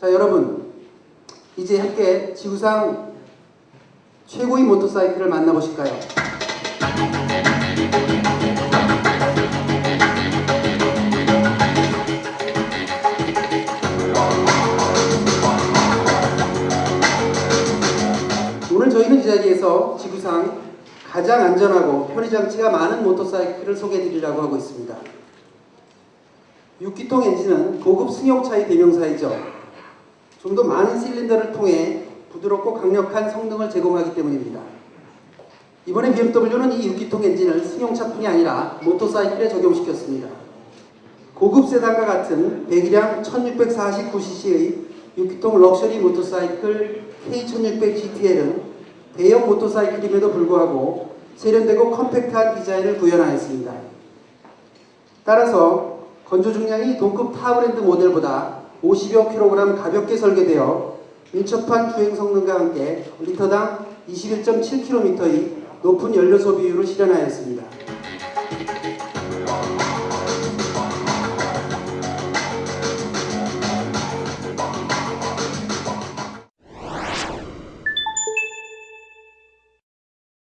자 여러분 이제 함께 지구상 최고의 모터사이클을 만나보실까요? 오늘 저희는 이 자리에서 지구상 가장 안전하고 편의장치가 많은 모터사이클을 소개해드리려고 하고 있습니다. 6기통 엔진은 고급 승용차의 대명사이죠. 좀 더 많은 실린더를 통해 부드럽고 강력한 성능을 제공하기 때문입니다. 이번에 BMW는 이 6기통 엔진을 승용차뿐이 아니라 모터사이클에 적용시켰습니다. 고급 세단과 같은 배기량 1649cc의 6기통 럭셔리 모터사이클 K1600GTL은 대형 모터사이클임에도 불구하고 세련되고 컴팩트한 디자인을 구현하였습니다. 따라서 건조 중량이 동급 타 브랜드 모델보다 50여 킬로그램 가볍게 설계되어 민첩한 주행 성능과 함께 리터당 21.7km의 높은 연료 소비율을 실현하였습니다.